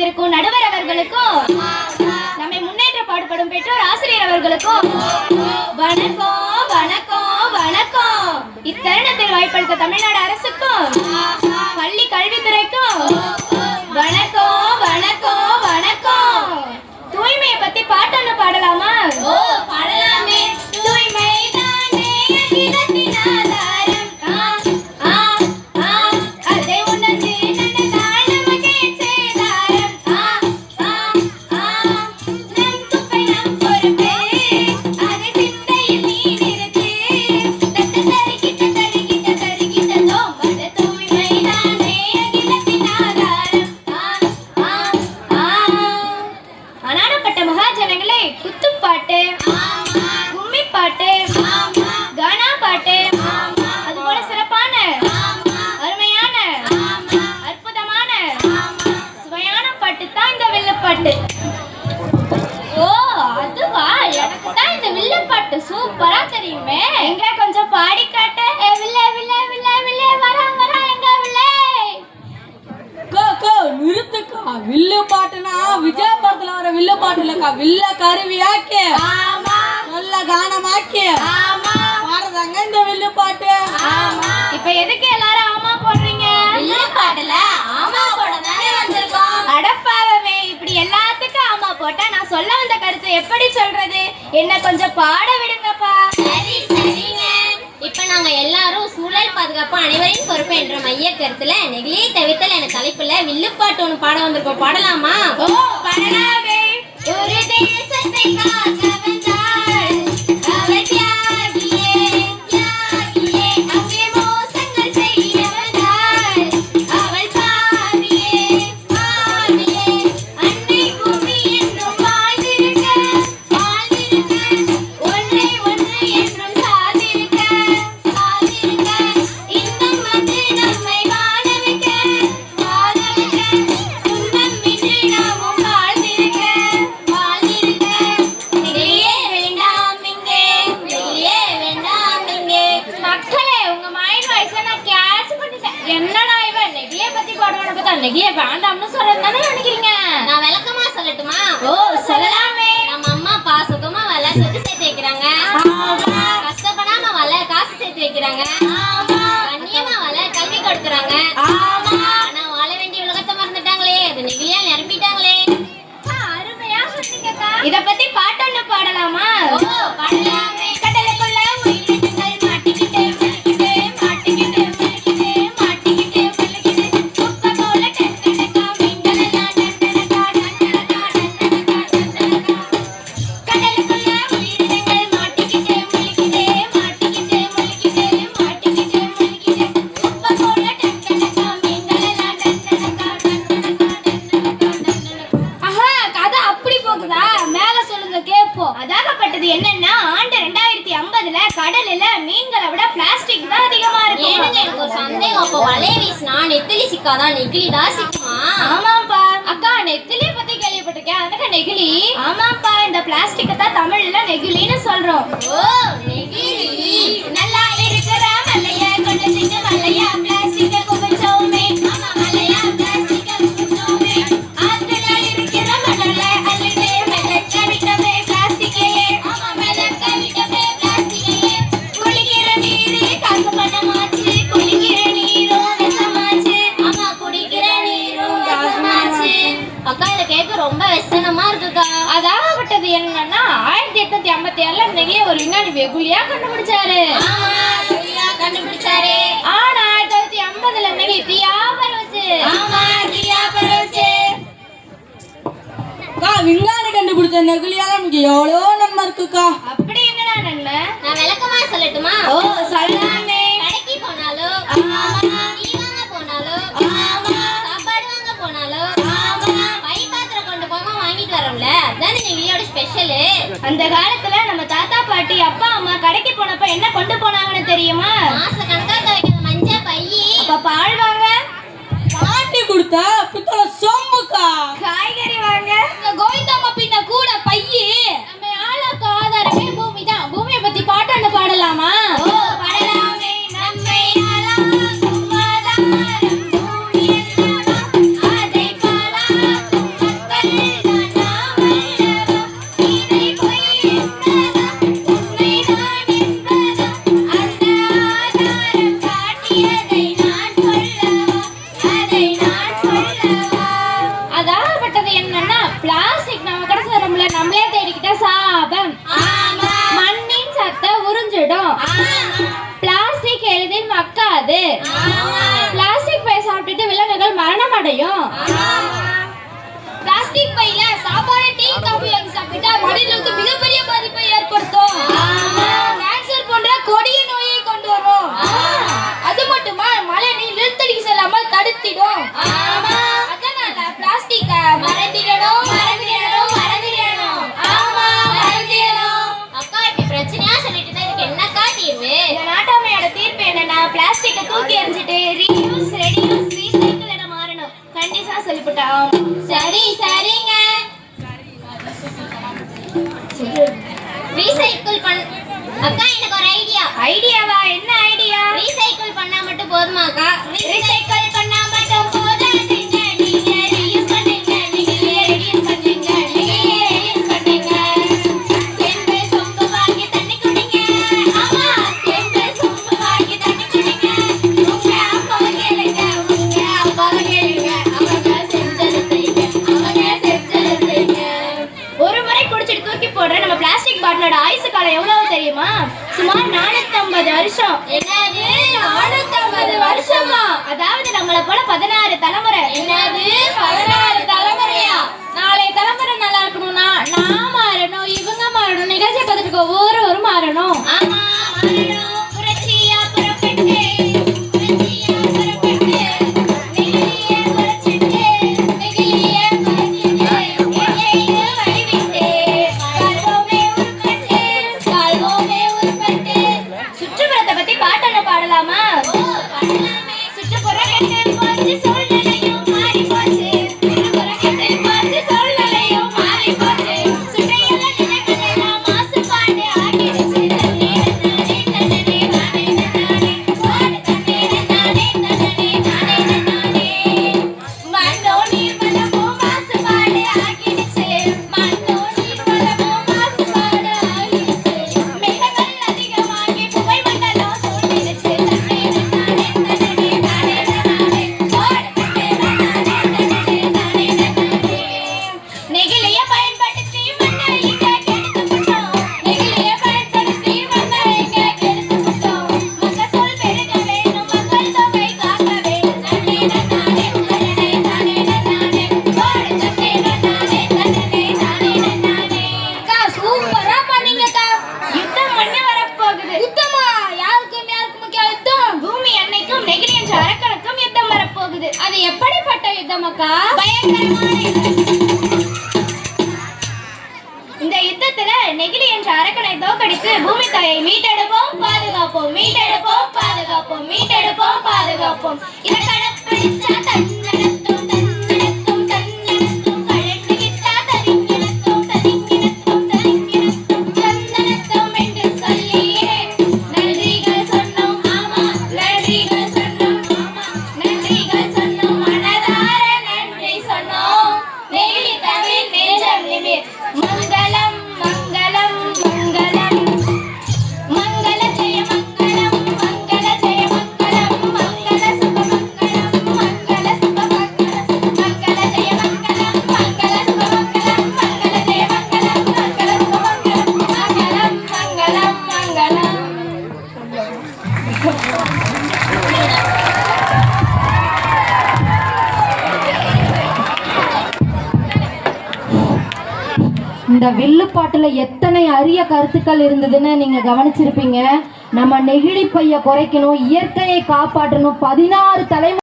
அமர்ந்திருக்கும் நடுவர் அவர்களுக்கும் நம்மை முன்னேற்ற பாடுபடும் பெற்றோர் ஆசிரியர் அவர்களுக்கும் வணக்கம் வணக்கம் வணக்கம். இத்தருணத்தில் வாய்ப்பளித்த தமிழ்நாடு அரசுக்கும் பள்ளி கல்வித்துறைக்கும் வில்லு பாட்டுனா விஜய் படத்துல வர வில்லு பாட்டு இல்லக்கா வில்ல கருவியாக்கி. ஆமா. நல்ல கானமாக்கி. ஆமா. பாடுறாங்க இந்த வில்லு பாட்டு. ஆமா. இப்ப எதுக்கு எல்லாரும் ஆமா போடுறீங்க? வில்லு பாட்டுல ஆமா போட தானே வந்திருக்கோம் அடப்பாவமே இப்படி எல்லாத்துக்கும் ஆமா போட்டா நான் சொல்ல வந்த கருத்தை எப்படி சொல்றது? என்ன கொஞ்சம் பாட விடுங்கப்பா. சரி சரிங்க இப்ப நாங்க எல்லாரும் சூழல் பாதுகாப்பு அனைவரின் பொறுப்பு என்ற மைய கருத்துல நெகிழியை தவிர்த்தல் என தலைப்புல வில்லுப்பாட்டு ஒன்று பாட வந்திருக்கோம். பாடலாமா. ஒரு தேசத்தை காக்க என்னடா இவன்? நெகிழியை பத்தி பாடுவான பார்த்தா நெகிழியை வேண்டாம்னு சொல்றது தானே நினைக்கிறீங்க? நான் விளக்கமா சொல்லட்டுமா? ஓ சொல்லலாமே. நம்ம அம்மா அப்பா சுகமா வள சொத்து சேர்த்து வைக்கிறாங்க. கஷ்டப்படாம வள காசு சேர்த்து வைக்கிறாங்க. கண்ணியமா வள கல்வி கொடுக்குறாங்க. பிளாஸ்டிக் தான் அதிகமா ஏனுங்க இருக்கும் எனக்கு ஒரு சந்தேகம். அப்போ வலைய வீசினா நெத்திலி சிக்காதான் நெகிழி தான் சிக்குமா? ஆமாப்பா. அக்கா நெகிழி பத்தி கேள்விப்பட்டிருக்கேன். அதுக்கு நெகிழி ஆமாப்பா. இந்த பிளாஸ்டிக்கை தான் தமிழ்ல நெகிழின்னு சொல்றோம். ஓ நெகிழி ரொம்ப வெசனமா இருக்குக்கா. அதாகப்பட்டது என்னன்னா ஆயிரத்தி எட்நூத்தி ஐம்பத்தி ஏழுல நெகிழிய ஒரு விஞ்ஞானி வெகுலியா கண்டுபிடிச்சாரு. கண்டுபிடிச்சாரு. ஆனா ஆயிரத்தி தொள்ளாயிரத்தி ஐம்பதுல நெகிழி தீயா பரவுச்சு ஆமா தீயா பரவுச்சு அக்கா விஞ்ஞானி கண்டுபிடிச்ச நெகிழியால நமக்கு எவ்வளோ நன்மை இருக்குக்கா. அப்படி என்னடா நன்மை? நான் விளக்கமா சொல்லட்டுமா? ஓ சொல்லலாமே. கடைக்கு போனாலோ ஸ்பெஷலு அந்த காலத்துல நம்ம தாத்தா பாட்டி அப்பா அம்மா கடைக்கு போனப்ப என்ன கொண்டு போனாங்கன்னு தெரியுமா? மாச கணக்கா துவைக்கிற மஞ்சள் பையி. அப்ப பால் வாங்க. பாட்டி கொடுத்த பித்தளை சொம்புக்கா? காய்கறி வாங்க. கோவிந்தம்மா பின்ன கூட பையி. நம்ம ஆளுக்கு ஆதாரமே பூமி தான் பூமியை பத்தி பாட்டு பாடலாமா? வரும் சரி சரிங்க. ரீசைக்கிள் பண்ண அக்கா எனக்கு ஒரு ஐடியா ஐடியாவா என்ன ஐடியா ரீசைக்கிள் பண்ணா மட்டும் போதுமாக்கா ரீசைக்கிள் வருஷம். என்னது? நானூத்தி வருஷமா? அதாவது நம்மளை போல பதினாறு தலைமுறை. என்ன? இந்த யுத்தத்துல நெகிழி என்ற அரக்கனை தோக்கடித்து பூமி தாயை மீட்டெடுப்போம் பாதுகாப்போம். மீட்டெடுப்போம் பாதுகாப்போம். மீட்டெடுப்போம் பாதுகாப்போம். இதை இந்த வில்லு பாட்டில் எத்தனை அரிய கருத்துக்கள் இருந்ததுன்னு நீங்கள் கவனிச்சிருப்பீங்க. நம்ம நெகிழி பைய குறைக்கணும் இயற்கையை காப்பாற்றணும் பதினாறு தலைமுறை